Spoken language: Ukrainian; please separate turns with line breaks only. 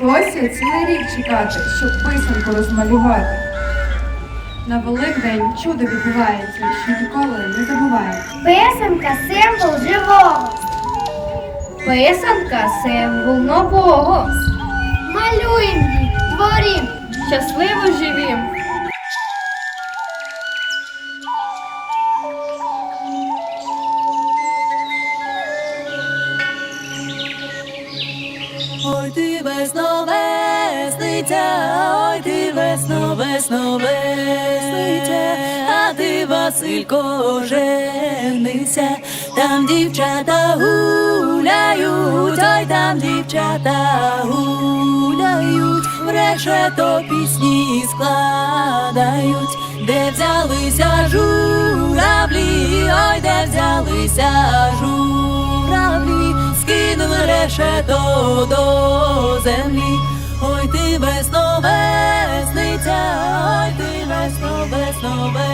Довелося цілий рік чекати, щоб писанку розмалювати. На Великдень чудо відбувається, що ніколи не забуває.
Писанка символ живого. Писанка символ нового. Малюємо творім, щасливо живім.
Весниця, ой ти весно, весно весниця, а ти Василько женися, там дівчата гуляють, ой там дівчата гуляють, в решето пісні складають, де взялися журавлі, ой, де взялися журавлі, скинули решето до землі. Ти весно весниця, ой ти весно, весно весниця,